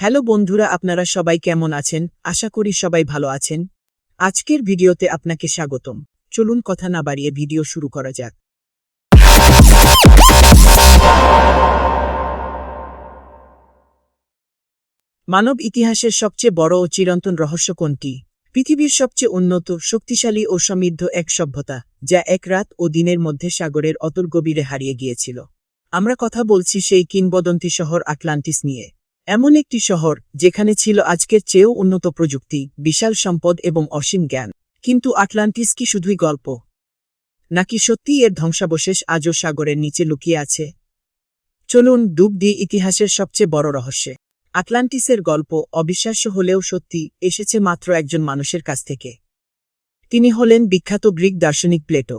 Hello বন্ধুরা, আপনারা সবাই কেমন আছেন? আশা করি সবাই ভালো আছেন। আজকের ভিডিওতে আপনাকে স্বাগতম। চলুন কথা না বাড়িয়ে ভিডিও শুরু করা যাক। মানব ইতিহাসের সবচেয়ে বড় ও চিরন্তন রহস্য কোনটি? পৃথিবীর সবচেয়ে উন্নত, শক্তিশালী ও সমৃদ্ধ এক সভ্যতা, যা এক রাত ও দিনের মধ্যে সাগরের অতল গভীরে হারিয়ে গিয়েছিল। আমরা কথা বলছি সেই কিংবদন্তি শহর আটলান্টিস নিয়ে। এমন একটি শহর যেখানে ছিল আজকের চেয়েও উন্নত প্রযুক্তি, বিশাল সম্পদ এবং অসীম জ্ঞান। কিন্তু আটলান্টিস কি শুধুই গল্প? নাকি সত্যি এর ধ্বংসাবশেষ আজও সাগরের নিচে লুকিয়ে আছে? চলুন ডুব দিয়ে ইতিহাসের সবচেয়ে বড় রহস্যে। আটলান্টিসের গল্প অবিশ্বাস্য হলেও সত্যি এসেছে মাত্র একজন মানুষের কাছ থেকে। তিনি হলেন বিখ্যাত গ্রিক দার্শনিক প্লেটো।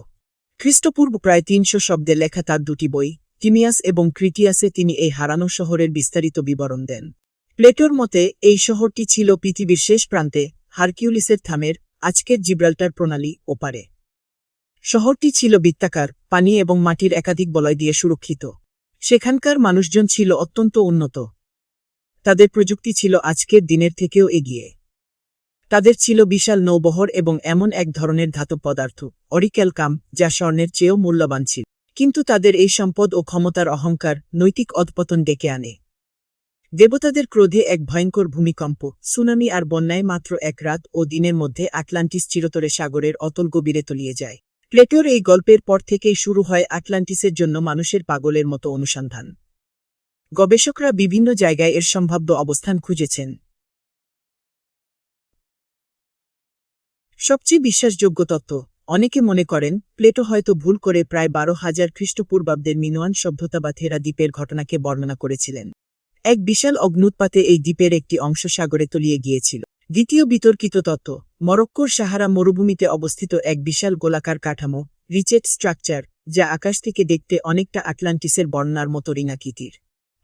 খ্রিস্টপূর্ব প্রায় তিনশো শব্দে লেখা তার দুটি বই টিমিয়াস এবং ক্রিটিয়াসে তিনি এই হারানো শহরের বিস্তারিত বিবরণ দেন। প্লেটোর মতে, এই শহরটি ছিল পৃথিবীর শেষ প্রান্তে হারকিউলিসের থামের, আজকের জিব্রাল্টার প্রণালী ওপারে। শহরটি ছিল বৃত্তাকার, পানি এবং মাটির একাধিক বলয় দিয়ে সুরক্ষিত। সেখানকার মানুষজন ছিল অত্যন্ত উন্নত। তাদের প্রযুক্তি ছিল আজকের দিনের থেকেও এগিয়ে। তাদের ছিল বিশাল নৌবহর এবং এমন এক ধরনের ধাতব পদার্থ, অরিক্যালকাম, যা স্বর্ণের চেয়েও মূল্যবান ছিল। কিন্তু তাদের এই সম্পদ ও ক্ষমতার অহংকার নৈতিক অধপতন ডেকে আনে। দেবতাদের ক্রোধে এক ভয়ঙ্কর ভূমিকম্প, সুনামি আর বন্যায় মাত্র এক রাত ও দিনের মধ্যে আটলান্টিস চিরতরে সাগরের অতল গভীরে তলিয়ে যায়। প্লেটোর এই গল্পের পর থেকেই শুরু হয় আটলান্টিসের জন্য মানুষের পাগলের মতো অনুসন্ধান। গবেষকরা বিভিন্ন জায়গায় এর সম্ভাব্য অবস্থান খুঁজেছেন। সবচেয়ে বিশ্বাসযোগ্য তত্ত্ব অনেকে মনে করেন, প্লেটো হয়তো ভুল করে প্রায় বারো হাজার খ্রিস্টপূর্বাব্দের মিনোয়ান সভ্যতা বা থেরা দ্বীপের ঘটনাকে বর্ণনা করেছিলেন। এক বিশাল অগ্নুৎপাতে এই দ্বীপের একটি অংশ সাগরে তলিয়ে গিয়েছিল। দ্বিতীয় বিতর্কিত তত্ত্ব, মরক্কোর সাহারা মরুভূমিতে অবস্থিত এক বিশাল গোলাকার কাঠামো, রিচেট স্ট্রাকচার, যা আকাশ থেকে দেখতে অনেকটা আটলান্টিসের বর্ণার মতো রিনাকৃতির।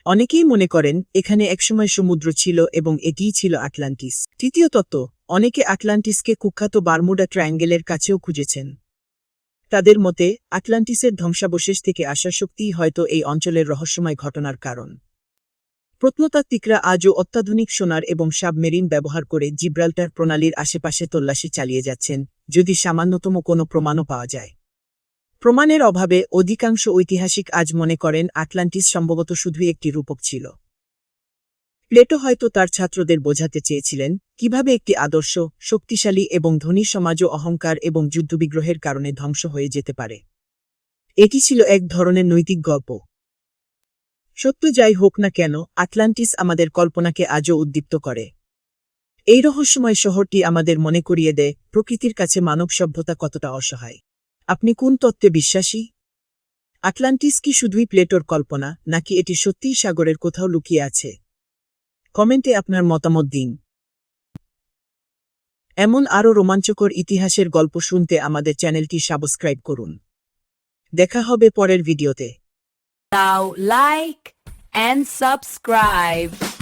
অনেকেই মনে করেন, এখানে একসময় সমুদ্র ছিল এবং এটিই ছিল আটলান্টিস। তৃতীয় তত্ত্ব অনেকে আটলান্টিসকে কুখ্যাত বারমুডা ট্রায়াঙ্গেলের কাছেও খুঁজেছেন। তাদের মতে, আটলান্টিসের ধ্বংসাবশেষ থেকে আসা শক্তিই হয়তো এই অঞ্চলের রহস্যময় ঘটনার কারণ। প্রত্নতাত্ত্বিকরা আজও অত্যাধুনিক সোনার এবং সাবমেরিন ব্যবহার করে জিব্রাল্টার প্রণালীর আশেপাশে তল্লাশি চালিয়ে যাচ্ছেন, যদি সামান্যতম কোনো প্রমাণও পাওয়া যায়। প্রমাণের অভাবে অধিকাংশ ঐতিহাসিক আজ মনে করেন, আটলান্টিস সম্ভবত শুধুই একটি রূপক ছিল। প্লেটো হয়তো তার ছাত্রদের বোঝাতে চেয়েছিলেন, কীভাবে একটি আদর্শ, শক্তিশালী এবং ধনী সমাজও অহংকার এবং যুদ্ধবিগ্রহের কারণে ধ্বংস হয়ে যেতে পারে। এটি ছিল এক ধরনের নৈতিক গল্প। সত্য যাই হোক না কেন, আটলান্টিস আমাদের কল্পনাকে আজও উদ্দীপ্ত করে। এই রহস্যময় শহরটি আমাদের মনে করিয়ে দেয়, প্রকৃতির কাছে মানব সভ্যতা কতটা অসহায়। আপনি কোন তত্ত্বে বিশ্বাসী? আটলান্টিস কি শুধুই প্লেটোর কল্পনা, নাকি এটি সত্যিই সাগরের কোথাও লুকিয়ে আছে? কমেন্টে আপনার মতামত দিন। এমন আরও রোমাঞ্চকর ইতিহাসের গল্প শুনতে আমাদের চ্যানেলটি সাবস্ক্রাইব করুন। দেখা হবে পরের ভিডিওতে। Like and subscribe.